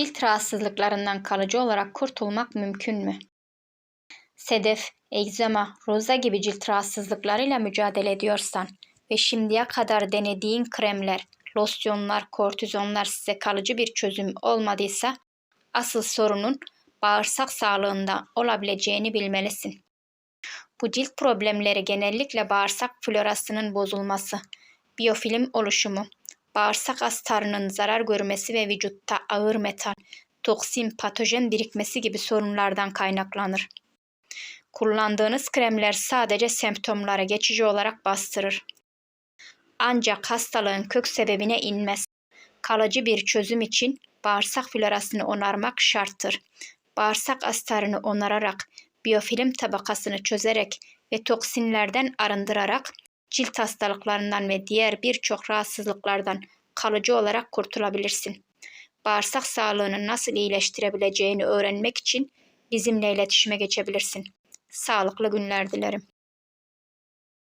Cilt rahatsızlıklarından kalıcı olarak kurtulmak mümkün mü? Sedef, egzama, roza gibi cilt rahatsızlıklarıyla mücadele ediyorsan ve şimdiye kadar denediğin kremler, losyonlar, kortizonlar size kalıcı bir çözüm olmadıysa asıl sorunun bağırsak sağlığında olabileceğini bilmelisin. Bu cilt problemleri genellikle bağırsak florasının bozulması, biyofilm oluşumu, bağırsak astarının zarar görmesi ve vücutta ağır metal, toksin, patojen birikmesi gibi sorunlardan kaynaklanır. Kullandığınız kremler sadece semptomları geçici olarak bastırır. Ancak hastalığın kök sebebine inmez. Kalıcı bir çözüm için bağırsak florasını onarmak şarttır. Bağırsak astarını onararak, biyofilm tabakasını çözerek ve toksinlerden arındırarak cilt hastalıklarından ve diğer birçok rahatsızlıklardan kalıcı olarak kurtulabilirsin. Bağırsak sağlığını nasıl iyileştirebileceğini öğrenmek için bizimle iletişime geçebilirsin. Sağlıklı günler dilerim.